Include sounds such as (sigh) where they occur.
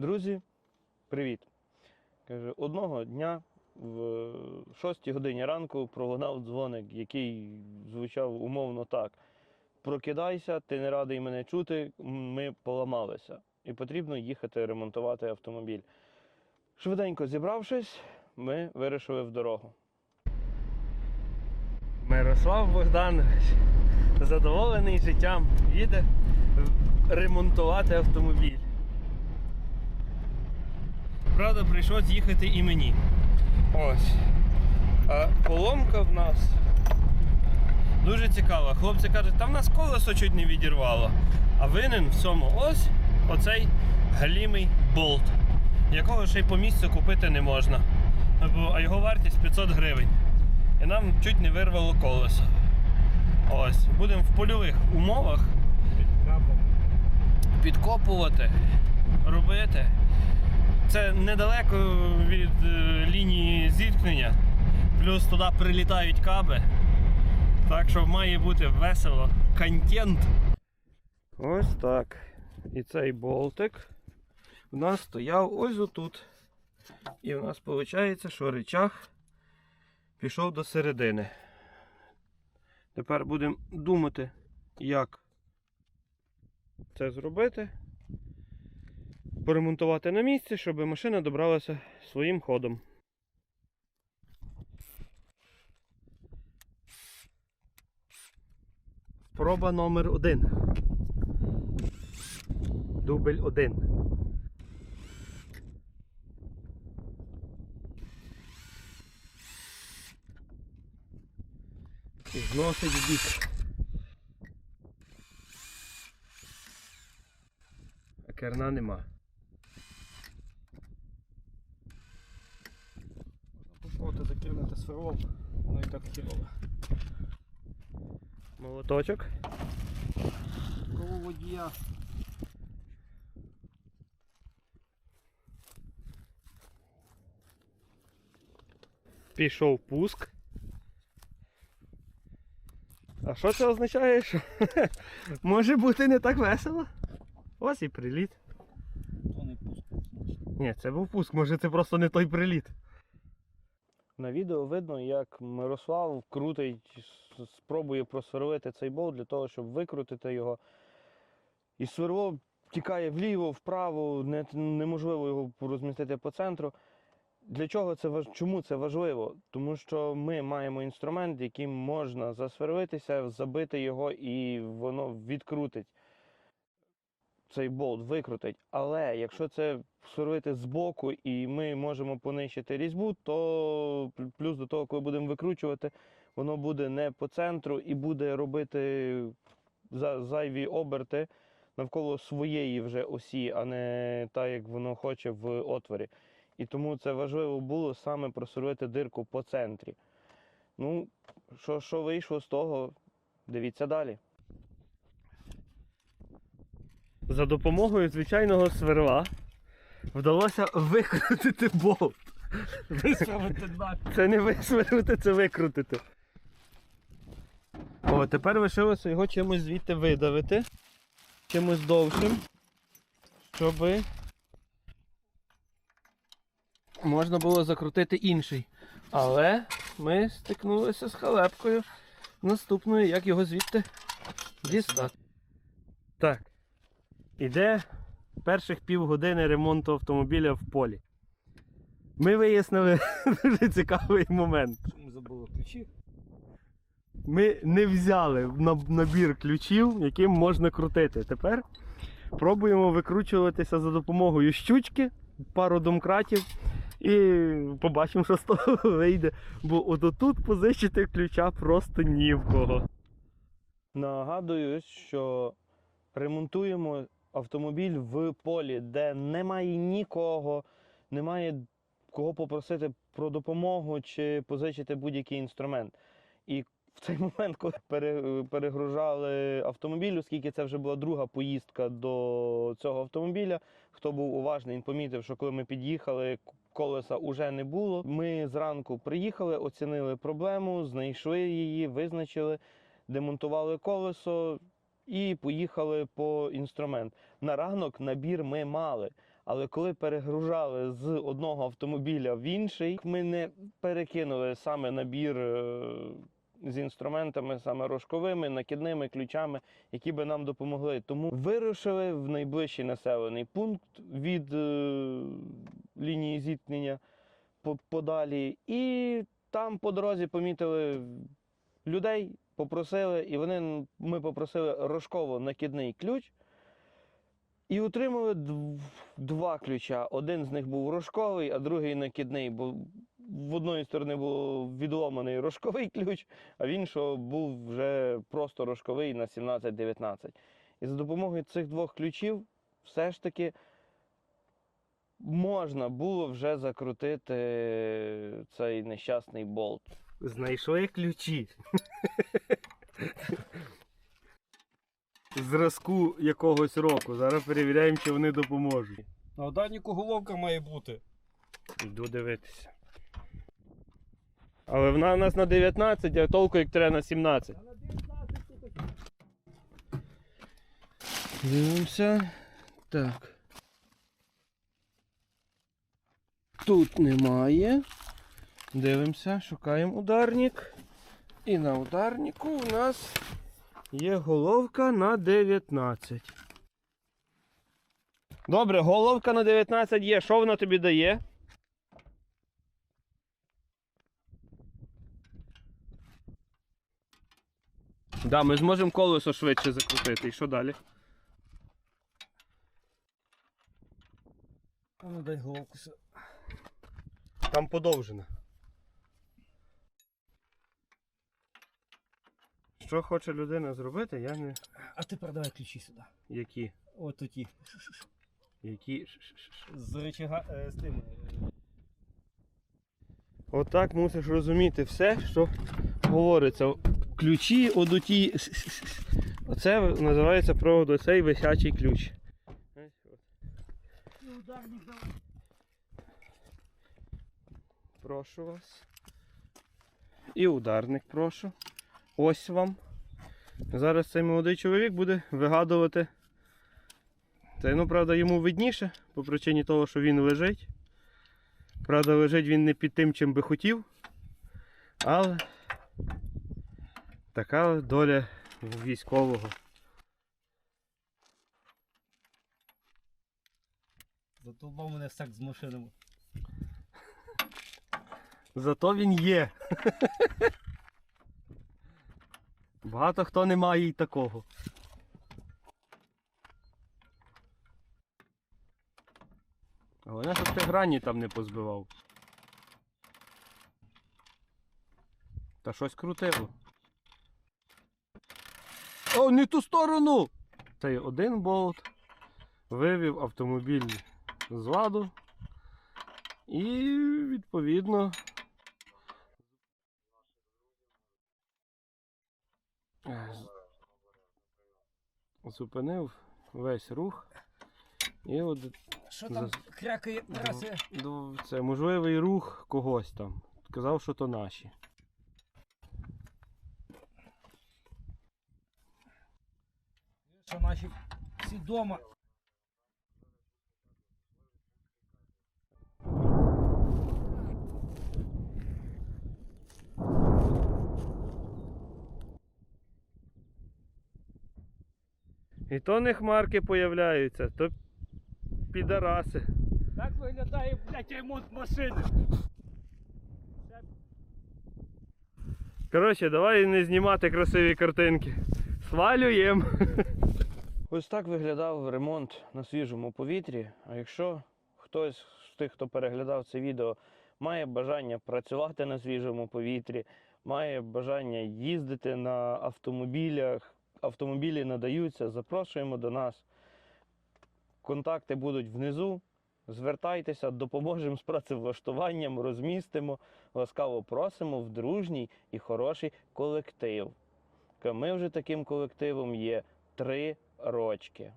Друзі, привіт! Каже, одного дня в 6 годині ранку пролунав дзвоник, який звучав умовно так: Прокидайся, ти не радий мене чути, ми поламалися. І потрібно їхати ремонтувати автомобіль. Швиденько зібравшись, ми вирішили в дорогу. Мирослав Богданович задоволений життям, їде ремонтувати автомобіль. Правда, прийшлось їхати і мені. Ось. А поломка в нас дуже цікава. Хлопці кажуть, там нас колесо чуть не відірвало. А винен в цьому ось оцей галімий болт, якого ще й по місцю купити не можна. А його вартість 500 гривень. І нам чуть не вирвало колесо. Ось, будемо в польових умовах підкопувати, робити. Це недалеко від е, лінії зіткнення, плюс туди прилітають каби. Так що має бути весело. Контент. Ось так. І цей болтик у нас стояв ось отут. І в нас виходить, що речах пішов до середини. Тепер будемо думати, як це зробити поремонтувати на місці, щоб машина добралася своїм ходом. Проба номер один. Дубль один. Зносить бік. Керна нема. Закинути сверлом, воно і так хірове. Молоточок. Коло водія Пішов пуск. А що це означає? Що (laughs) може бути не так весело? Ось і приліт. то не пускає. Ні, це був пуск, може це просто не той приліт. На відео видно, як Мирослав крутить, спробує просверлити цей болт для того, щоб викрутити його. І сверло тікає вліво, вправо, не, неможливо його розмістити по центру. Для чого це. Чому це важливо? Тому що ми маємо інструмент, яким можна засверлитися, забити його і воно відкрутить цей болт, викрутить. Але якщо це сверлити збоку і ми можемо понищити різьбу, то плюс до того, коли будемо викручувати, воно буде не по центру і буде робити зайві оберти навколо своєї вже осі, а не так, як воно хоче в отворі. І тому це важливо було саме просверлити дирку по центрі. Ну, що, що вийшло з того, дивіться далі. За допомогою звичайного сверла вдалося викрутити болт. Висправити дна. Це не висверлити, це викрутити. О, тепер лишилося його чимось звідти видавити. Чимось довшим. Щоб можна було закрутити інший. Але ми стикнулися з халепкою наступною, як його звідти дістати. Так. Іде перших півгодини ремонту автомобіля в полі. Ми вияснили (laughs) дуже цікавий момент. Ми забули ключі. Ми не взяли набір ключів, яким можна крутити. Тепер пробуємо викручуватися за допомогою щучки, пару домкратів і побачимо, що з того (laughs) вийде. Бо от тут позичити ключа просто ні в кого. Нагадую, що ремонтуємо автомобіль в полі, де немає нікого, немає кого попросити про допомогу чи позичити будь-який інструмент. І в цей (laughs) момент, коли пере- перегружали автомобіль, оскільки це вже була друга поїздка до цього автомобіля, хто був уважний, він помітив, що коли ми під'їхали, колеса вже не було. Ми зранку приїхали, оцінили проблему, знайшли її, визначили, демонтували колесо і поїхали по інструмент. На ранок набір ми мали. Але коли перегружали з одного автомобіля в інший, ми не перекинули саме набір е, з інструментами, саме рожковими, накидними ключами, які би нам допомогли. Тому вирушили в найближчий населений пункт від е, лінії зіткнення подалі, і там по дорозі помітили людей, попросили, і вони ми попросили рожково накидний ключ. І отримали два ключа. Один з них був рожковий, а другий накидний. Бо в одної сторони був відломаний рожковий ключ, а в іншого був вже просто рожковий на 17-19. І за допомогою цих двох ключів все ж таки можна було вже закрутити цей нещасний болт. Знайшли ключі. Зразку якогось року. Зараз перевіряємо, чи вони допоможуть. На ударнику головка має бути. Йду дивитися. Але вона у нас на 19, а толку як треба на 17. Дивимося. Так. Тут немає. Дивимося, шукаємо ударник. І на ударнику у нас є головка на 19. Добре, головка на 19 є. Що вона тобі дає? Да, ми зможемо колесо швидше закрутити. І що далі? А ну дай головку. Там подовжена. Що хоче людина зробити, я не. А тепер давай ключі сюди. Які? От тут Які. З речага е, з тим. е, Отак мусиш розуміти все, що говориться. Ключі одуті. Оце називається провод оцей висячий ключ. Прошу вас. І ударник прошу. Ось вам. Зараз цей молодий чоловік буде вигадувати. Це, ну, правда, йому видніше, по причині того, що він лежить. Правда, лежить він не під тим, чим би хотів. Але така доля військового. Задовбав мене сак з машинами. Зато він є. Багато хто не має і такого. Головне, щоб ти грані там не позбивав. Та щось крутило. О, не ту сторону! Цей один болт вивів автомобіль з ладу. І відповідно е, з- зупинив весь рух. І от Що там Зас- крякає ну, це можливий рух когось там. Казав, що то наші. Що наші всі дома. І то не хмарки появляються, то підараси. Так виглядає, блядь, ремонт машини. Коротше, давай не знімати красиві картинки. Свалюємо. Ось так виглядав ремонт на свіжому повітрі. А якщо хтось з тих, хто переглядав це відео, має бажання працювати на свіжому повітрі, має бажання їздити на автомобілях, автомобілі надаються, запрошуємо до нас. Контакти будуть внизу. Звертайтеся, допоможемо з працевлаштуванням, розмістимо, ласкаво просимо в дружній і хороший колектив. Ми вже таким колективом є три рочки.